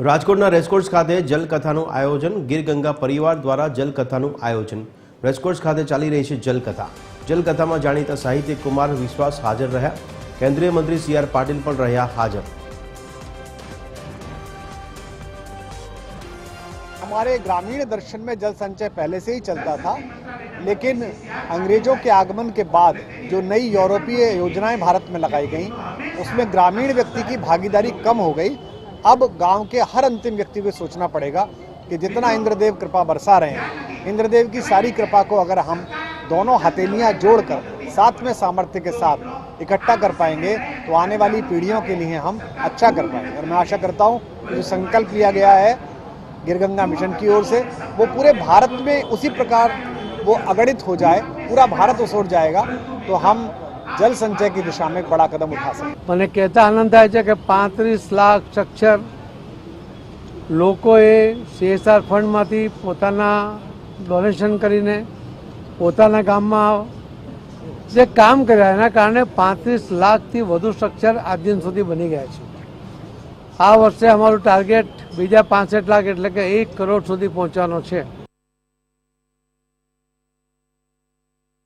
राजकोटना रेस्कॉर्स ખાતે જલ કથાનું આયોજન ગિરगंगा પરિવાર દ્વારા જલ કથાનું આયોજન રેસ્કોર્સ ખાતે ચાલી રહી છે જલ કથા જલ કથામાં જાણીતા સાહિત્યક કુમાર વિશ્વાસ હાજર રહ્યા કેન્દ્રીય મંત્રી સીઆર પાટીલ પણ રહ્યા હાજર અમારા ગ્રામીણ દર્શનમાં જલ સંચય પહેલેથી જ ચાલતા હતા પરંતુ અંગ્રેજોના આગમન કે બાદ જે નવી યુરોપીય યોજનાએ ભારતમાં લગાઈ ગઈ उसमें ગ્રામીણ વ્યક્તિની ભાગીદારી કમ હો ગઈ अब गांव के हर अंतिम व्यक्ति को सोचना पड़ेगा कि जितना इंद्रदेव कृपा बरसा रहे हैं इंद्रदेव की सारी कृपा को अगर हम दोनों हथेलियाँ जोड़कर साथ में सामर्थ्य के साथ इकट्ठा कर पाएंगे तो आने वाली पीढ़ियों के लिए हम अच्छा कर पाएंगे और मैं आशा करता हूँ जो तो संकल्प लिया गया है गिरगंगा मिशन की ओर से वो पूरे भारत में उसी प्रकार वो अगणित हो जाए पूरा भारत उस ओर जाएगा तो हम जल संचय की दिशा में एक बड़ा कदम उठा सकते मैंने થાય છે કે પાંત્રીસ લાખ સક્ષર લોકોએ સીએસઆર ફંડમાંથી પોતાના ડોનેશન કરીને પોતાના ગામમાં જે કામ કર્યા એના કારણે પાંત્રીસ લાખથી વધુ સ્ટ્રક્ચર આજ દિન સુધી બની ગયા છે આ વર્ષે અમારું ટાર્ગેટ બીજા પાંસઠ લાખ એટલે કે એક કરોડ સુધી પહોંચવાનો છે